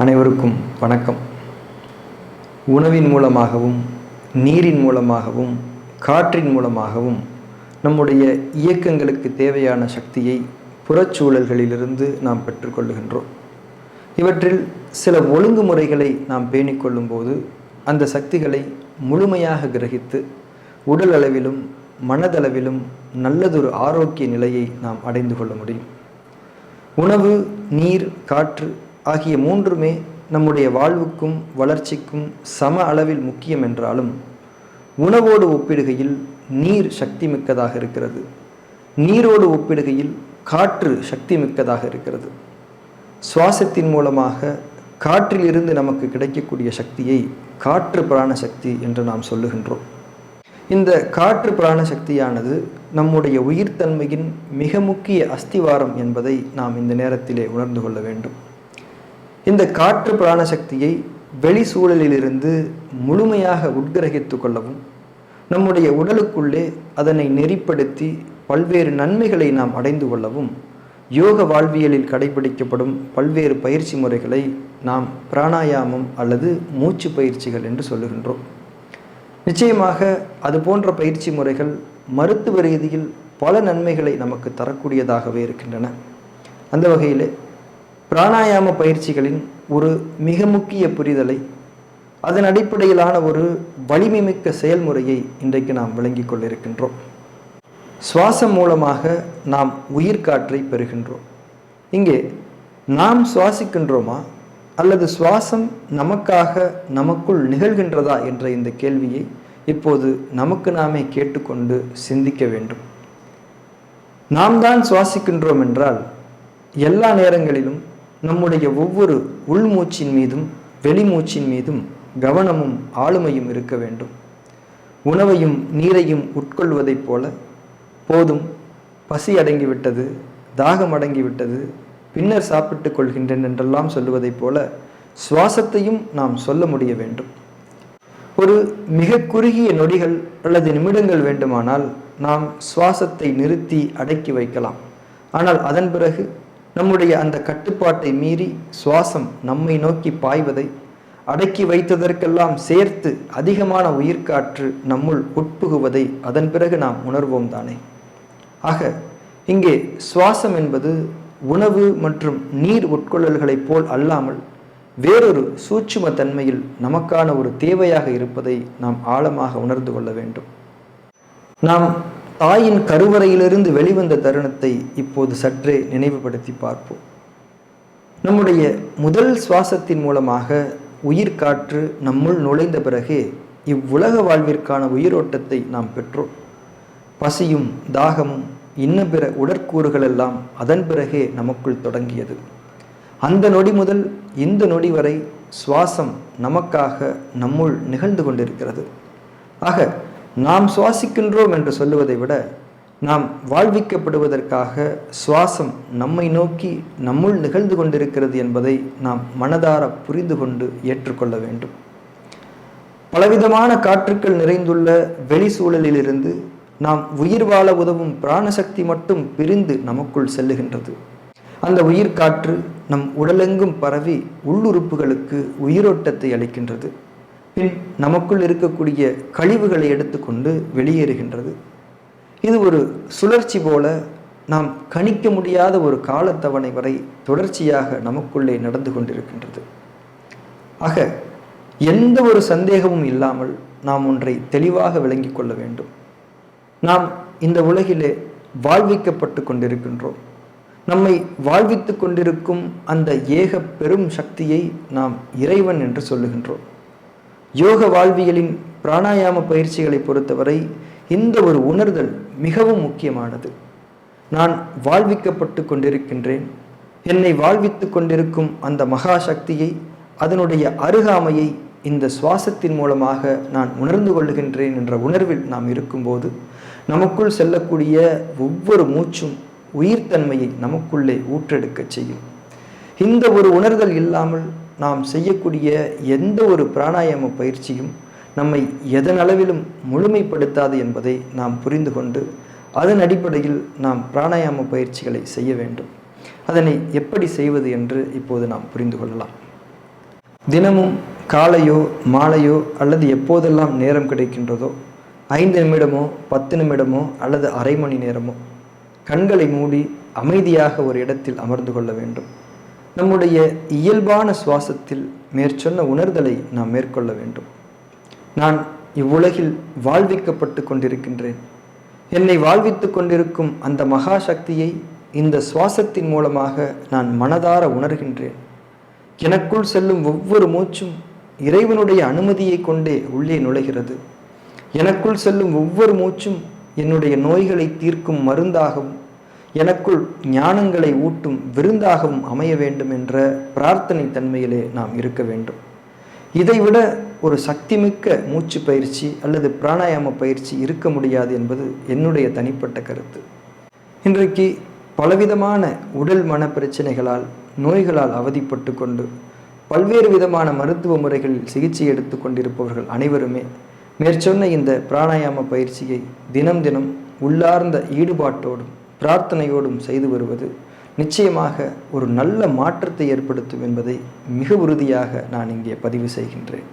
அனைவருக்கும் வணக்கம். உணவின் மூலமாகவும் நீரின் மூலமாகவும் காற்றின் மூலமாகவும் நம்முடைய இயக்கங்களுக்கு தேவையான சக்தியை புறச்சூழல்களிலிருந்து நாம் பெற்றுக்கொள்ளுகின்றோம். இவற்றில் சில ஒழுங்குமுறைகளை நாம் பேணிக்கொள்ளும்போது அந்த சக்திகளை முழுமையாக கிரகித்து உடல் அளவிலும் மனதளவிலும் நல்லதொரு ஆரோக்கிய நிலையை நாம் அடைந்து கொள்ள முடியும். உணவு நீர் காற்று ஆகிய மூன்றுமே நம்முடைய வாழ்வுக்கும் வளர்ச்சிக்கும் சம அளவில் முக்கியம் என்றாலும் உணவோடு ஒப்பிடுகையில் நீர் சக்தி மிக்கதாக இருக்கிறது. நீரோடு ஒப்பிடுகையில் காற்று சக்தி மிக்கதாக இருக்கிறது. சுவாசத்தின் மூலமாக காற்றிலிருந்து நமக்கு கிடைக்கக்கூடிய சக்தியை காற்று பிராண சக்தி என்று நாம் சொல்லுகின்றோம். இந்த காற்று பிராண சக்தியானது நம்முடைய உயிர்த்தன்மையின் மிக முக்கிய அஸ்திவாரம் என்பதை நாம் இந்த நேரத்திலே உணர்ந்து கொள்ள வேண்டும். இந்த காற்று பிராண சக்தியை வெளி சூழலிலிருந்து முழுமையாக உட்கிரகித்து கொள்ளவும் நம்முடைய உடலுக்குள்ளே அதனை நெறிப்படுத்தி பல்வேறு நன்மைகளை நாம் அடைந்து கொள்ளவும் யோக வாழ்வியலில் கடைபிடிக்கப்படும் பல்வேறு பயிற்சி முறைகளை நாம் பிராணாயாமம் அல்லது மூச்சு பயிற்சிகள் என்று சொல்லுகின்றோம். நிச்சயமாக அது போன்ற பயிற்சி முறைகள் மருத்துவ ரீதியில் பல நன்மைகளை நமக்கு தரக்கூடியதாகவே இருக்கின்றன. அந்த வகையிலே பிராணாயாம பயிற்சிகளின் ஒரு மிக முக்கிய புரிதலை அதன் அடிப்படையிலான ஒரு வலிமை மிக்க செயல்முறையை இன்றைக்கு நாம் விளங்கிக் கொண்டிருக்கின்றோம். சுவாசம் மூலமாக நாம் உயிர்காற்றை பெறுகின்றோம். இங்கே நாம் சுவாசிக்கின்றோமா அல்லது சுவாசம் நமக்காக நமக்குள் நிகழ்கின்றதா என்ற இந்த கேள்வியை இப்போது நமக்கு நாமே கேட்டுக்கொண்டு சிந்திக்க வேண்டும். நாம் தான் சுவாசிக்கின்றோம் என்றால் எல்லா நேரங்களிலும் நம்முடைய ஒவ்வொரு உள்மூச்சின் மீதும் வெளிமூச்சின் மீதும் கவனமும் ஆளுமையும் இருக்க வேண்டும். உணவையும் நீரையும் உட்கொள்வதைப் போல போதும். பசி அடங்கிவிட்டது தாகம் அடங்கிவிட்டது பின்னர் சாப்பிட்டுக் கொள்கின்றேன் என்றெல்லாம் சொல்லுவதைப் போல சுவாசத்தையும் நாம் சொல்ல முடிய வேண்டும். ஒரு மிக குறுகிய நொடிகள் அல்லது நிமிடங்கள் வேண்டுமானால் நாம் சுவாசத்தை நிறுத்தி அடக்கி வைக்கலாம். ஆனால் அதன் பிறகு நம்முடைய அந்த கட்டுப்பாட்டை மீறி சுவாசம் நம்மை நோக்கி பாய்வதை அடக்கி வைத்ததற்கெல்லாம் சேர்த்து அதிகமான உயிர்காற்று நம்முள் உட்புகுவதை அதன் பிறகு நாம் உணர்வோம் தானே. ஆக இங்கே சுவாசம் என்பது உணவு மற்றும் நீர் உட்கொள்ளல்களைப் போல் அல்லாமல் வேறொரு சூட்சும தன்மையில் நமக்கான ஒரு தேவையாக இருப்பதை நாம் ஆழமாக உணர்ந்து கொள்ள வேண்டும். நாம் தாயின் கருவறையிலிருந்து வெளிவந்த தருணத்தை இப்போது சற்றே நினைவுபடுத்தி பார்ப்போம். நம்முடைய முதல் சுவாசத்தின் மூலமாக உயிர் காற்று நம்முள் நுழைந்த பிறகே இவ்வுலக வாழ்விற்கான உயிரோட்டத்தை நாம் பெற்றோம். பசியும் தாகமும் இன்ன பிற உடற்கூறுகள் எல்லாம் அதன் பிறகே நமக்குள் தொடங்கியது. அந்த நொடி முதல் இந்த நொடி வரை சுவாசம் நமக்காக நம்முள் நிகழ்ந்து கொண்டிருக்கிறது. ஆக நாம் சுவாசிக்கின்றோம் என்று சொல்லுவதை விட நாம் வாழ்விக்கப்படுவதற்காக சுவாசம் நம்மை நோக்கி நம்முள் நிகழ்ந்து கொண்டிருக்கிறது என்பதை நாம் மனதார புரிந்து கொண்டு ஏற்றுக்கொள்ள வேண்டும். பலவிதமான காற்றுக்கள் நிறைந்துள்ள வெளி சூழலிலிருந்து நாம் உயிர் வாழ உதவும் பிராணசக்தி மட்டும் பிரிந்து நமக்குள் செல்லுகின்றது. அந்த உயிர் காற்று நம் உடலெங்கும் பரவி உள்ளுறுப்புகளுக்கு உயிரோட்டத்தை அளிக்கின்றது. பின் நமக்குள் இருக்கக்கூடிய கழிவுகளை எடுத்துக்கொண்டு வெளியேறுகின்றது. இது ஒரு சுழற்சி போல நாம் கணிக்க முடியாத ஒரு காலத்தவணை வரை தொடர்ச்சியாக நமக்குள்ளே நடந்து கொண்டிருக்கின்றது. ஆக எந்த ஒரு சந்தேகமும் இல்லாமல் நாம் ஒன்றை தெளிவாக விளங்கிக் கொள்ள வேண்டும். நாம் இந்த உலகிலே வாழ்விக்கப்பட்டு கொண்டிருக்கின்றோம். நம்மை வாழ்வித்து கொண்டிருக்கும் அந்த ஏக பெரும் சக்தியை நாம் இறைவன் என்று சொல்லுகின்றோம். யோக வாழ்வியலின் பிராணாயாம பயிற்சிகளை பொறுத்தவரை இந்த ஒரு உணர்தல் மிகவும் முக்கியமானது. நான் வாழ்விக்கப்பட்டு கொண்டிருக்கின்றேன். என்னை வாழ்வித்து கொண்டிருக்கும் அந்த மகா சக்தியை அதனுடைய அருகாமையை இந்த சுவாசத்தின் மூலமாக நான் உணர்ந்து கொள்ளுகின்றேன் என்ற உணர்வில் நாம் இருக்கும்போது நமக்குள் செல்லக்கூடிய ஒவ்வொரு மூச்சும் உயிர்த்தன்மையை நமக்குள்ளே ஊற்றெடுக்கச் செய்யும். இந்த ஒரு உணர்தல் இல்லாமல் நாம் செய்யக்கூடிய எந்த ஒரு பிராணாயாம பயிற்சியும் நம்மை எதனளவிலும் முழுமைப்படுத்தாது என்பதை நாம் புரிந்து கொண்டு அதன் அடிப்படையில் நாம் பிராணாயாம பயிற்சிகளை செய்ய வேண்டும். அதனை எப்படி செய்வது என்று இப்போது நாம் புரிந்து கொள்ளலாம். தினமும் காலையோ மாலையோ அல்லது எப்போதெல்லாம் நேரம் கிடைக்கின்றதோ ஐந்து நிமிடமோ பத்து நிமிடமோ அல்லது அரை மணி நேரமோ கண்களை மூடி அமைதியாக ஒரு இடத்தில் அமர்ந்து கொள்ள வேண்டும். நம்முடைய இயல்பான சுவாசத்தில் மேற்சொன்ன உணர்தலை நாம் மேற்கொள்ள வேண்டும். நான் இவ்வுலகில் வாழ்விக்கப்பட்டு கொண்டிருக்கின்றேன். என்னை வாழ்வித்துக் கொண்டிருக்கும் அந்த மகா சக்தியை இந்த சுவாசத்தின் மூலமாக நான் மனதார உணர்கின்றேன். எனக்குள் செல்லும் ஒவ்வொரு மூச்சும் இறைவனுடைய அனுமதியை கொண்டே உள்ளே நுழைகிறது. எனக்குள் செல்லும் ஒவ்வொரு மூச்சும் என்னுடைய நோய்களை தீர்க்கும் மருந்தாகவும் எனக்குள் ஞானங்களை ஊட்டும் விருந்தாகவும் அமைய வேண்டும் என்ற பிரார்த்தனை தன்மையிலே நாம் இருக்க வேண்டும். இதைவிட ஒரு சக்திமிக்க மூச்சு பயிற்சி அல்லது பிராணாயாம பயிற்சி இருக்க முடியாது என்பது என்னுடைய தனிப்பட்ட கருத்து. இன்றைக்கு பலவிதமான உடல் மன பிரச்சனைகளால் நோய்களால் அவதிப்பட்டு கொண்டு பல்வேறு விதமான மருத்துவ முறைகளில் சிகிச்சை எடுத்து கொண்டிருப்பவர்கள் அனைவருமே மேற்சொன்ன இந்த பிராணாயாம பயிற்சியை தினம் தினம் உள்ளார்ந்த ஈடுபாட்டோடும் பிரார்த்தனையோடும் செய்து வருவது நிச்சயமாக ஒரு நல்ல மாற்றத்தை ஏற்படுத்தும் என்பதை மிக உறுதியாக நான் இங்கே பதிவு செய்கின்றேன்.